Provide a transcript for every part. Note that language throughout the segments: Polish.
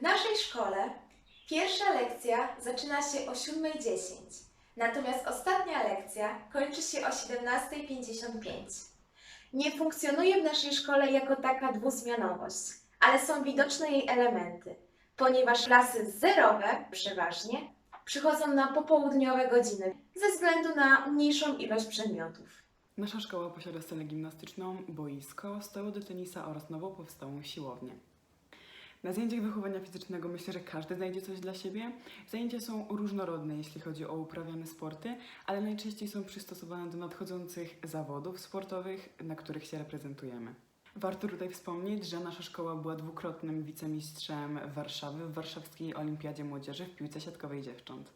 W naszej szkole pierwsza lekcja zaczyna się o 7.10, natomiast ostatnia lekcja kończy się o 17.55. Nie funkcjonuje w naszej szkole jako taka dwuzmianowość, ale są widoczne jej elementy, ponieważ klasy zerowe przeważnie przychodzą na popołudniowe godziny ze względu na mniejszą ilość przedmiotów. Nasza szkoła posiada salę gimnastyczną, boisko, stoły do tenisa oraz nowo powstałą siłownię. Na zajęciach wychowania fizycznego myślę, że każdy znajdzie coś dla siebie. Zajęcia są różnorodne, jeśli chodzi o uprawiane sporty, ale najczęściej są przystosowane do nadchodzących zawodów sportowych, na których się reprezentujemy. Warto tutaj wspomnieć, że nasza szkoła była dwukrotnym wicemistrzem Warszawy w Warszawskiej Olimpiadzie Młodzieży w piłce siatkowej dziewcząt.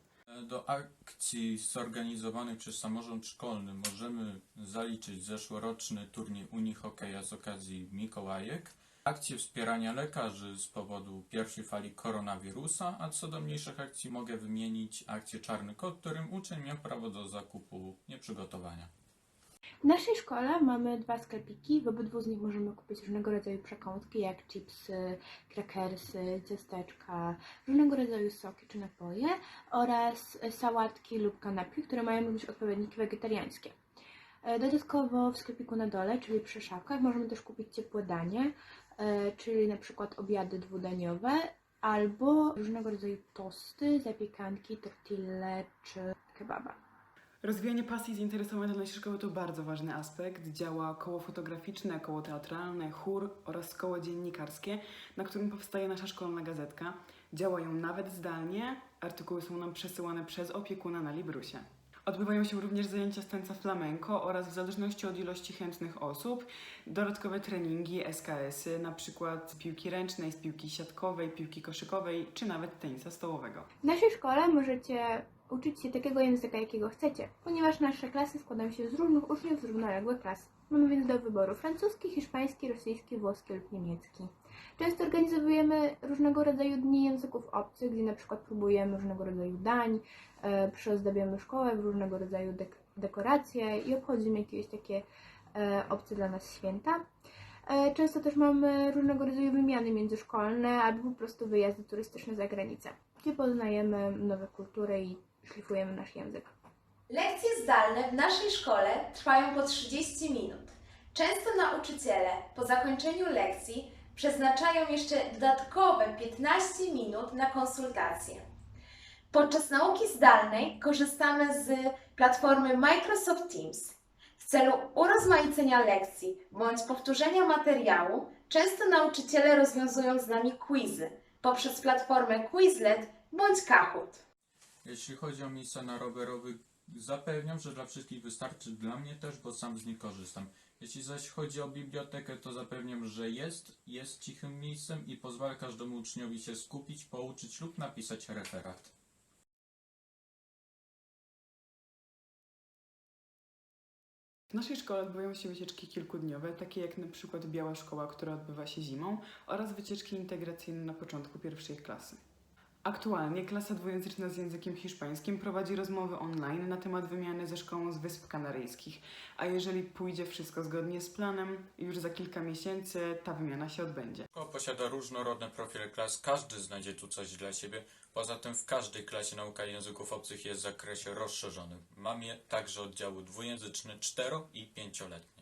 Do akcji zorganizowanych przez samorząd szkolny możemy zaliczyć zeszłoroczny turniej Unii Hokeja z okazji Mikołajek, akcję wspierania lekarzy z powodu pierwszej fali koronawirusa, a co do mniejszych akcji mogę wymienić akcję Czarny Kot, którym uczeń miał prawo do zakupu nieprzygotowania. W naszej szkole mamy dwa sklepiki. W obydwu z nich możemy kupić różnego rodzaju przekąski, jak chipsy, krakersy, ciasteczka, różnego rodzaju soki czy napoje oraz sałatki lub kanapki, które mają również odpowiedniki wegetariańskie. E, Dodatkowo w sklepiku na dole, czyli przy szafkach, możemy też kupić ciepłe danie, e, czyli na przykład obiady dwudaniowe albo różnego rodzaju tosty, zapiekanki, tortille czy kebaba. Rozwijanie pasji i zainteresowania dla szkoły to bardzo ważny aspekt. Działa koło fotograficzne, koło teatralne, chór oraz koło dziennikarskie, na którym powstaje nasza szkolna gazetka. Działają nawet zdalnie, artykuły są nam przesyłane przez opiekuna na Librusie. Odbywają się również zajęcia z tańca flamenco oraz w zależności od ilości chętnych osób dodatkowe treningi, SKS-y, na przykład z piłki ręcznej, z piłki siatkowej, piłki koszykowej czy nawet tenisa stołowego. W naszej szkole możecie uczyć się takiego języka, jakiego chcecie, ponieważ nasze klasy składają się z różnych uczniów z równoległych klas. Mamy więc do wyboru francuski, hiszpański, rosyjski, włoski lub niemiecki. Często organizujemy różnego rodzaju dni języków obcych, gdzie na przykład próbujemy różnego rodzaju dań, e, przyozdabiamy szkołę w różnego rodzaju dek- dekoracje i obchodzimy jakieś takie e, obce dla nas święta. E, Często też mamy różnego rodzaju wymiany międzyszkolne albo po prostu wyjazdy turystyczne za granicę, gdzie poznajemy nowe kultury i szlifujemy nasz język. Lekcje zdalne w naszej szkole trwają po 30 minut. Często nauczyciele po zakończeniu lekcji przeznaczają jeszcze dodatkowe 15 minut na konsultacje. Podczas nauki zdalnej korzystamy z platformy Microsoft Teams. W celu urozmaicenia lekcji bądź powtórzenia materiału, często nauczyciele rozwiązują z nami quizy poprzez platformę Quizlet bądź Kahoot. Jeśli chodzi o miejsca na rowerowych, zapewniam, że dla wszystkich wystarczy dla mnie też, bo sam z nich korzystam. Jeśli zaś chodzi o bibliotekę, to zapewniam, że jest, jest cichym miejscem i pozwala każdemu uczniowi się skupić, pouczyć lub napisać referat. W naszej szkole odbywają się wycieczki kilkudniowe, takie jak na przykład Biała Szkoła, która odbywa się zimą, oraz wycieczki integracyjne na początku pierwszej klasy. Aktualnie klasa dwujęzyczna z językiem hiszpańskim prowadzi rozmowy online na temat wymiany ze szkołą z Wysp Kanaryjskich, a jeżeli pójdzie wszystko zgodnie z planem, już za kilka miesięcy ta wymiana się odbędzie. Szkoła posiada różnorodne profile klas, każdy znajdzie tu coś dla siebie. Poza tym w każdej klasie nauka języków obcych jest w zakresie rozszerzonym. Mamy także oddziały dwujęzyczne, cztero- i pięcioletnie.